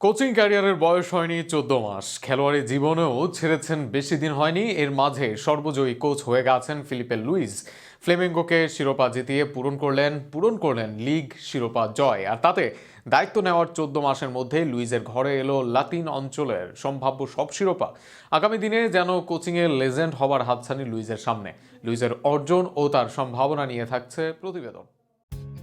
Coaching ক্যারিয়ারের বয়স হয়নি চোদ্দ মাস। খেলোয়াড়ি জীবনেও ছেড়েছেন বেশি দিন হয়নি। এর মাঝে সর্বজয়ী কোচ হয়ে গেছেন ফিলিপে লুইস। ফ্লেমেঙ্গোকে শিরোপা জিতিয়ে পূরণ করলেন পূরণ করলেন লিগ শিরোপা জয়। আর তাতে দায়িত্ব নেওয়ার চোদ্দ মাসের মধ্যে লুইজের ঘরে এলো লাতিন অঞ্চলের সম্ভাব্য সব শিরোপা। আগামী দিনে যেন কোচিংয়ে লেজেন্ড হবার হাতছানি লুইজের সামনে। লুইজের অর্জন ও তার সম্ভাবনা নিয়ে থাকছে প্রতিবেদন।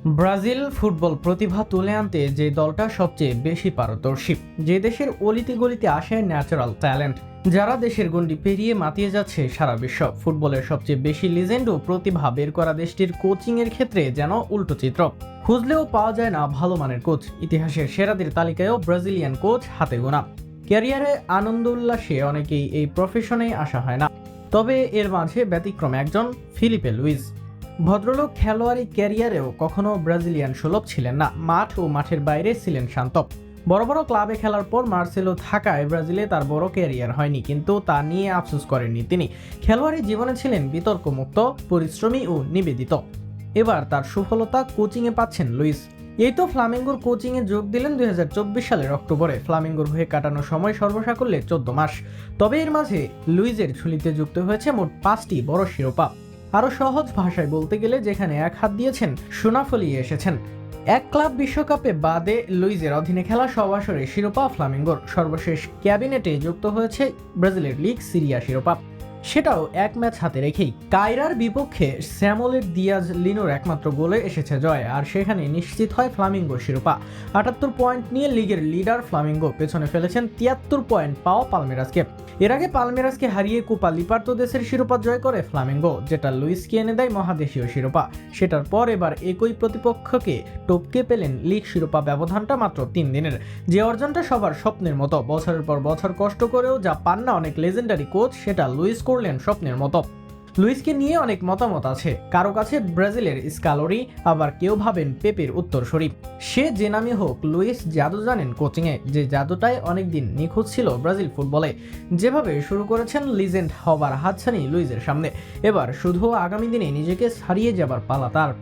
ব্রাজিল ফুটবল প্রতিভা তুলে আনতে যে দলটা সবচেয়ে বেশি পারদর্শী, যে দেশের অলিতে গলিতে আসে ন্যাচারাল ট্যালেন্ট যারা দেশের গণ্ডি পেরিয়ে মাতিয়ে যাচ্ছে সারা বিশ্ব। ফুটবলের সবচেয়ে বেশি লিজেন্ড ও প্রতিভা বের করা দেশটির কোচিংয়ের ক্ষেত্রে যেন উল্টো চিত্র। খুঁজলেও পাওয়া যায় না ভালো মানের কোচ ইতিহাসের সেরাদের তালিকায়ও ব্রাজিলিয়ান কোচ হাতে গোনা। ক্যারিয়ারে আনন্দ উল্লাসে অনেকেই এই প্রফেশনে আসা হয় না। তবে এর মাঝে ব্যতিক্রম একজন ফিলিপে লুইস। ভদ্রলোক খেলোয়াড়ি ক্যারিয়ারেও কখনো ব্রাজিলিয়ান সুলভ ছিলেন না। মাঠ ও মাঠের বাইরে ছিলেন শান্ত। বড় বড় ক্লাবে খেলার পর মার্সেলো থাকায় ব্রাজিলে তার বড় ক্যারিয়ার হয়নি, কিন্তু তা নিয়ে আফসোস করেননি তিনি। খেলোয়াড়ি জীবনে ছিলেন বিতর্কমুক্ত, পরিশ্রমী ও নিবেদিত। এবার তার সফলতা কোচিংয়ে পাচ্ছেন লুইস। এই তো ফ্লামিঙ্গোর কোচিংয়ে যোগ দিলেন দুই হাজার চব্বিশ সালের অক্টোবরে। ফ্লামিঙ্গোর হয়ে কাটানো সময় সর্বসাকল্যে চোদ্দ মাস। তবে এর মাঝে লুইজের ঝুলিতে যুক্ত হয়েছে মোট পাঁচটি বড় শিরোপা। আরও সহজ ভাষায় বলতে গেলে যেখানে এক হাত দিয়েছেন সোনা ফলিয়ে এসেছেন। এক ক্লাব বিশ্বকাপে বাদে লুইজের অধীনে খেলা সব আসরে শিরোপা ফ্লামিঙ্গোর। সর্বশেষ ক্যাবিনেটে যুক্ত হয়েছে ব্রাজিলের লিগ সিরিয়া শিরোপা। সেটাও এক ম্যাচ হাতে রেখেই। কায়রার বিপক্ষে স্যামোলের দিয়াজ লিনোর একমাত্র গোলে এসেছে জয়, আর সেখানে নিশ্চিত হয় ফ্লামিঙ্গো শিরোপা। আটাত্তর পয়েন্ট নিয়ে লিগের লিডার ফ্লামিঙ্গো পেছনে ফেলেছেন তিয়াত্তর পয়েন্ট পাওয়া পালমেরাসকে। এর আগে পালমেরাসকে হারিয়ে কোপা লিপার্তো দেশের শিরোপা জয় করে ফ্লামেঙ্গো, যেটা লুইসকে এনে দেয় মহাদেশীয় শিরোপা। সেটার পর এবার একই প্রতিপক্ষকে টপকে পেলেন লিগ শিরোপা ব্যবধানটা মাত্র তিন দিনের। যে অর্জনটা সবার স্বপ্নের মতো, বছরের পর বছর কষ্ট করেও যা পান না অনেক লেজেন্ডারি কোচ সেটা লুইস করলেন স্বপ্নের মতো। লুইসকে নিয়ে অনেক মতামত আছে। কারও কাছে ব্রাজিলের স্কালোরি, আবার কেউ ভাবেন পেপের উত্তরসূরি। সে যে নামে হোক, লুইস জাদু জানেন কোচিংয়ে, যে জাদুটাই অনেকদিন নিখোঁজ ছিল ব্রাজিল ফুটবলে। যেভাবে শুরু করেছেন লিজেন্ড হবার হাতছানি লুইজের সামনে, এবার শুধু আগামী দিনে নিজেকে ছাড়িয়ে যাবার পালা তার।